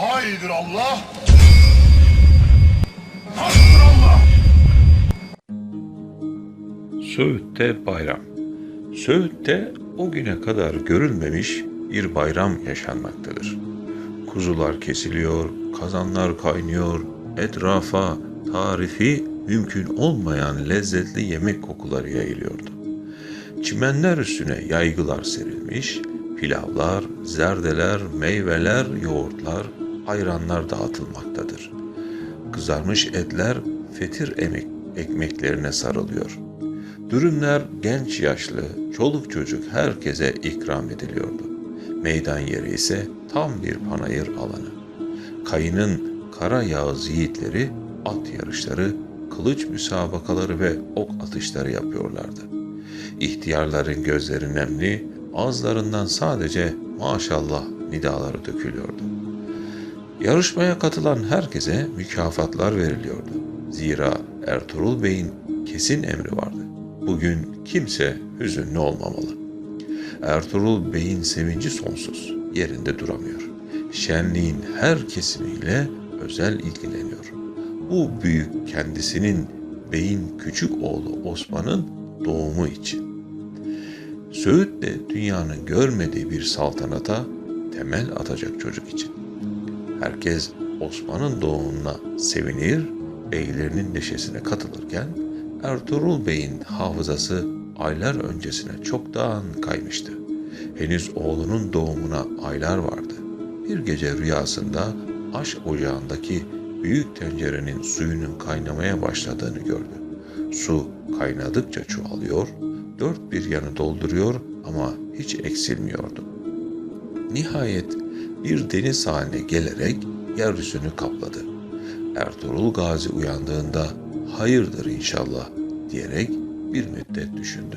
Haydır Allah. Haktır Allah. Söğüt'te bayram. Söğüt'te o güne kadar görülmemiş bir bayram yaşanmaktadır. Kuzular kesiliyor, kazanlar kaynıyor, etrafa tarifi mümkün olmayan lezzetli yemek kokuları yayılıyordu. Çimenler üstüne yaygılar serilmiş, pilavlar, zerdeler, meyveler, yoğurtlar, ayranlar dağıtılmaktadır. Kızarmış etler fetir emek, ekmeklerine sarılıyor. Dürümler genç yaşlı, çoluk çocuk herkese ikram ediliyordu. Meydan yeri ise tam bir panayır alanı. Kayının kara yağız yiğitleri at yarışları, kılıç müsabakaları ve ok atışları yapıyorlardı. İhtiyarların gözleri nemli, ağızlarından sadece maşallah nidaları dökülüyordu. Yarışmaya katılan herkese mükafatlar veriliyordu. Zira Ertuğrul Bey'in kesin emri vardı. Bugün kimse hüzünlü olmamalı. Ertuğrul Bey'in sevinci sonsuz, yerinde duramıyor. Şenliğin her kesimiyle özel ilgileniyor. Bu büyük kendisinin beyin küçük oğlu Osman'ın doğumu için. Söğüt de dünyanın görmediği bir saltanata temel atacak çocuk için. Herkes Osman'ın doğumuna sevinir, beylerinin neşesine katılırken Ertuğrul Bey'in hafızası aylar öncesine çoktan kaymıştı. Henüz oğlunun doğumuna aylar vardı. Bir gece rüyasında aş ocağındaki büyük tencerenin suyunun kaynamaya başladığını gördü. Su kaynadıkça çoğalıyor, dört bir yanı dolduruyor ama hiç eksilmiyordu. Nihayet bir deniz haline gelerek yeryüzünü kapladı. Ertuğrul Gazi uyandığında hayırdır inşallah diyerek bir müddet düşündü.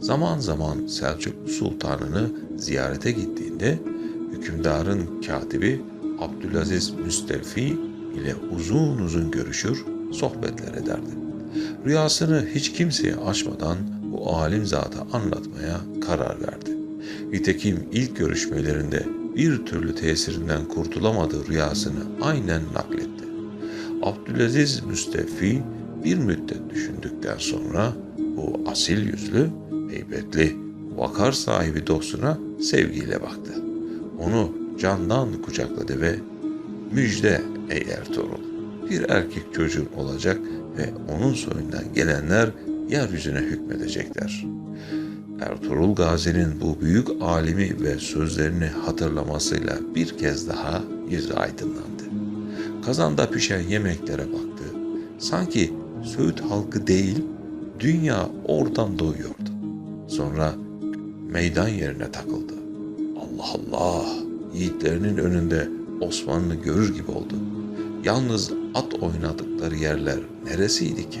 Zaman zaman Selçuklu Sultanını ziyarete gittiğinde hükümdarın katibi Abdülaziz Müstevfi ile uzun uzun görüşür, sohbetler ederdi. Rüyasını hiç kimseye açmadan bu alim zata anlatmaya karar verdi. Nitekim ilk görüşmelerinde bir türlü tesirinden kurtulamadığı rüyasını aynen nakletti. Abdülaziz Müstefi bir müddet düşündükten sonra bu asil yüzlü, heybetli, vakar sahibi dostuna sevgiyle baktı. Onu candan kucakladı ve müjde ey Ertuğrul bir erkek çocuğun olacak ve onun soyundan gelenler yeryüzüne hükmedecekler. Ertuğrul Gazi'nin bu büyük alimi ve sözlerini hatırlamasıyla bir kez daha yüzü aydınlandı. Kazanda pişen yemeklere baktı. Sanki Söğüt halkı değil, dünya oradan doğuyordu. Sonra meydan yerine takıldı. Allah Allah, yiğitlerinin önünde Osmanlı görür gibi oldu. Yalnız at oynadıkları yerler neresiydi ki?